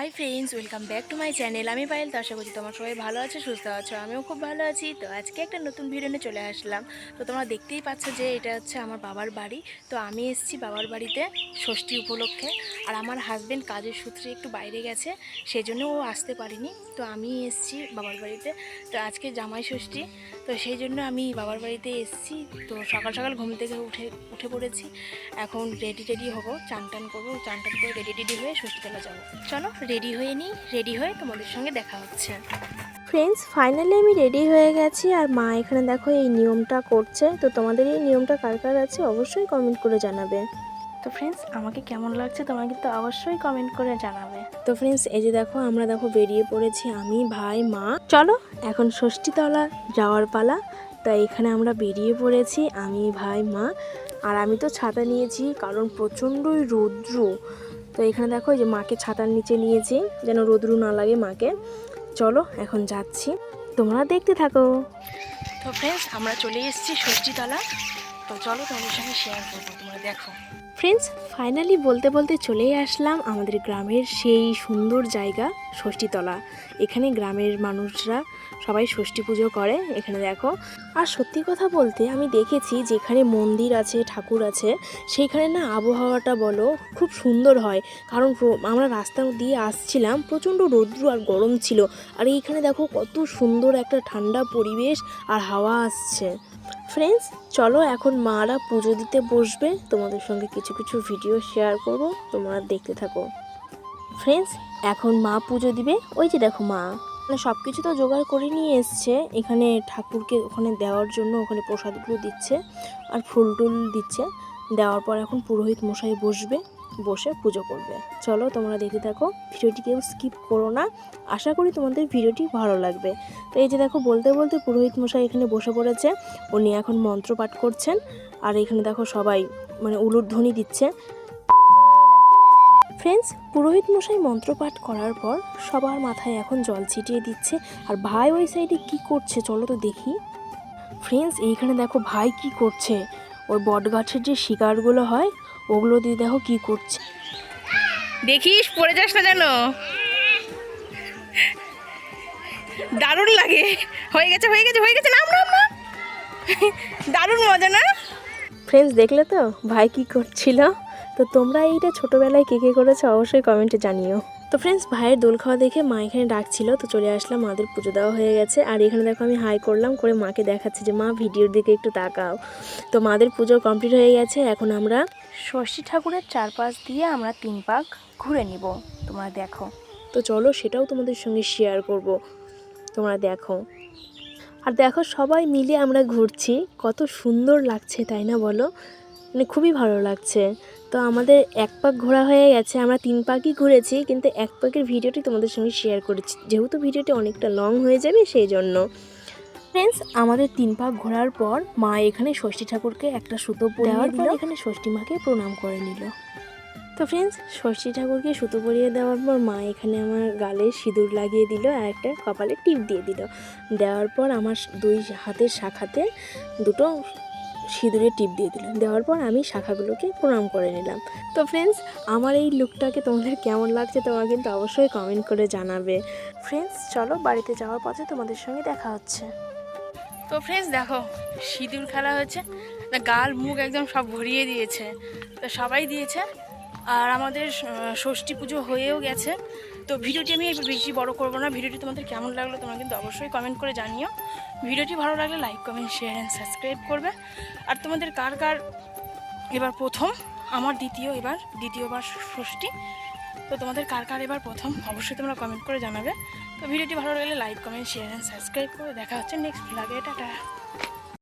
Hi friends welcome back to my channel আমি পায়েল, তো আশা করছি তোমার সবাই ভালো আছে, সুস্থ আছো, আমিও খুব ভালো আছি। তো আজকে একটা নতুন ভিডিও নিয়ে চলে আসলাম। তো তোমরা দেখতেই পাচ্ছ যে এটা হচ্ছে আমার বাবার বাড়ি। তো আমি এসেছি বাবার বাড়িতে ষষ্ঠী উপলক্ষে। আর আমার হাজব্যান্ড কাজের সূত্রে একটু বাইরে গেছে সেই জন্য ও আসতে পারিনি। তো আমি এসেছি বাবার বাড়িতে। তো আজকে জামাই ষষ্ঠী, তো সেই জন্য আমি বাবার বাড়িতে এসেছি। তো সকাল সকাল ঘুম থেকে উঠে উঠে পড়েছি। এখন রেডি টেডি হব চান টান করব। চান টান করে রেডি টেডি হয়ে ষষ্ঠীতলা যাব। চলো রেডি হয়ে নিই রেডি হয়ে তোমাদের সঙ্গে দেখা হচ্ছে। ফ্রেন্ডস ফাইনালি আমি রেডি হয়ে গেছি আর মা এখানে দেখো এই নিয়মটা করছে। তো তোমাদের এই নিয়মটা কার কার আছে অবশ্যই কমেন্ট করে জানাবে। তো ফ্রেন্ডস আমাকে কেমন লাগছে তোমরা কিন্তু অবশ্যই কমেন্ট করে জানাবে। তো ফ্রেন্ডস এই যে দেখো আমরা দেখো বেরিয়ে পড়েছি আমি ভাই মা। চলো এখন ষষ্ঠীতলা যাওয়ার পালা। তাই এখানে আমরা বেরিয়ে পড়েছি আমি ভাই মা। আর আমি তো ছাতা নিয়েছি কারণ প্রচণ্ডই রৌদ্র। তো এখানে দেখো যে মাকে ছাতার নিচে নিয়েছি, যেন রোদ্রু না লাগে মাকে। চলো, এখন যাচ্ছি। তোমরা দেখতে থাকো। তো ফ্রেন্ডস আমরা চলে এসেছি ষষ্ঠীতলা তো চলো তোমাদের সঙ্গে শেয়ার করব, তোমরা দেখো। ফ্রেন্ডস ফাইনালি বলতে বলতে চলেই আসলাম আমাদের গ্রামের সেই সুন্দর জায়গা, ষষ্ঠীতলা। এখানে গ্রামের মানুষরা সবাই ষষ্ঠী পুজো করে, এখানে দেখো। আর সত্যি কথা বলতে আমি দেখেছি যেখানে মন্দির আছে, ঠাকুর আছে, সেইখানে না আবহাওয়াটা বলো খুব সুন্দর হয়। কারণ আমরা রাস্তা দিয়ে আসছিলাম, প্রচণ্ড রৌদ্র আর গরম ছিল। আর এইখানে দেখো কত সুন্দর একটা ঠান্ডা পরিবেশ আর হাওয়া আসছে। ফ্রেন্ডস চলো এখন মারা পুজো দিতে বসবে। তোমাদের সঙ্গে কিছু কিছু ভিডিও শেয়ার করব, তোমরা দেখতে থাকো। ফ্রেন্ডস এখন মা পুজো দিবে। ওই যে দেখো মা মানে সব কিছু তো জোগাড় করে নিয়ে এসছে। এখানে ঠাকুরকে ওখানে দেওয়ার জন্য ওখানে প্রসাদগুলো দিচ্ছে আর ফুল টুল দিচ্ছে। দেওয়ার পর এখন পুরোহিত মশাই বসবে। বসে পুজো করবে। চলো তোমরা দেখতে থাকো, ভিডিওটি কেউ স্কিপ করো না। আশা করি তোমাদের ভিডিওটি ভালো লাগবে। তো এই যে দেখো, বলতে বলতে পুরোহিত মশাই এখানে বসে পড়েছে। উনি এখন মন্ত্র পাঠ করছেন। আর এখানে দেখো সবাই মানে উলুধ্বনি দিচ্ছে। ফ্রেন্ডস পুরোহিত মশাই মন্ত্র পাঠ করার পর সবার মাথায় এখন জল ছিটিয়ে দিচ্ছে। আর ভাই ওই সাইডে কি করছে চলো তো দেখি। ফ্রেন্ডস এইখানে দেখো ভাই কি করছে। ওর বট গাছের যে শিকারগুলো হয় ওগুলো দিয়ে দেখো কি করছে। দেখিস পড়ে যাস না যেন। দারুণ লাগে। হয়ে গেছে হয়ে গেছে হয়ে গেছে। নাম নাম নাম। দারুণ মজা না? ফ্রেন্ডস দেখলে তো? ভাই কি করছিল? তো তোমরা এইটা ছোটোবেলায় কে কে করেছ অবশ্যই কমেন্টে জানিও। তো ফ্রেন্ডস ভাইয়ের দোল খাওয়া দেখে মা এখানে ডাকছিল তো চলে আসলাম মাদের পুজো দেওয়া হয়ে গেছে। আর এখানে দেখো আমি হাই করলাম করে মাকে দেখাচ্ছি যে মা ভিডিওর দিকে একটু তাকাও। তো মাদের পুজো কমপ্লিট হয়ে গেছে এখন আমরা ষষ্ঠী ঠাকুরের চারপাশ দিয়ে আমরা তিন পাক ঘুরে নিব। তোমরা দেখো। তো চলো সেটাও তোমাদের সঙ্গে শেয়ার করব। তোমরা দেখো। আর দেখো সবাই মিলে আমরা ঘুরছি কত সুন্দর লাগছে তাই না বলো? মানে খুবই ভালো লাগছে। তো আমাদের এক পাক ঘোরা হয়ে গেছে আমরা তিন পাকই ঘুরেছি কিন্তু এক পাকের ভিডিওটি তোমাদের সঙ্গে শেয়ার করেছি। যেহেতু ভিডিওটি অনেকটা লং হয়ে যাবে সেই জন্য। ফ্রেন্ডস আমাদের তিন পাক ঘোরার পর মা এখানে ষষ্ঠী ঠাকুরকে একটা সুতো দেওয়ার পর এখানে ষষ্ঠী মাকে প্রণাম করে নিল। তো ফ্রেন্ডস ষষ্ঠী ঠাকুরকে সুতো পরিয়ে দেওয়ার পর মা এখানে আমার গালে সিঁদুর লাগিয়ে দিল আর একটা কপালে টিপ দিয়ে দিল। দেওয়ার পর আমার দুই হাতের শাখাতে দুটো সিঁদুরের টিপ দিয়ে দিলাম দেওয়ার পর আমি শাখাগুলোকে প্রণাম করে নিলাম। তো ফ্রেন্ডস আমার এই লুকটাকে তোমাদের কেমন লাগছে তোমরা কিন্তু অবশ্যই কমেন্ট করে জানাবে। ফ্রেন্ডস চলো বাড়িতে যাওয়ার পথে তোমাদের সঙ্গে দেখা হচ্ছে। তো ফ্রেন্ডস দেখো, সিঁদুর খেলা হয়েছে। না গাল, মুখ একদম সব ভরিয়ে দিয়েছে। তো সবাই দিয়েছে। আর আমাদের ষষ্ঠী পুজো হয়েও গেছে। তো ভিডিওটি আমি বেশি বড় করব না। ভিডিওটি তোমাদের কেমন লাগল তোমরা কিন্তু অবশ্যই কমেন্ট করে জানিও। ভিডিওটি ভালো লাগলে like comment share and subscribe করবে। আর তোমাদের কার কার এবার প্রথম, আমার দ্বিতীয় এবার, দ্বিতীয়বার ষষ্ঠী, তো তোমাদের কার কার এবার প্রথম অবশ্যই তোমরা কমেন্ট করে জানাবে। তো ভিডিওটি ভালো লাগলে like comment share and subscribe করে। দেখা হচ্ছে নেক্সট ভ্লগে টাটা।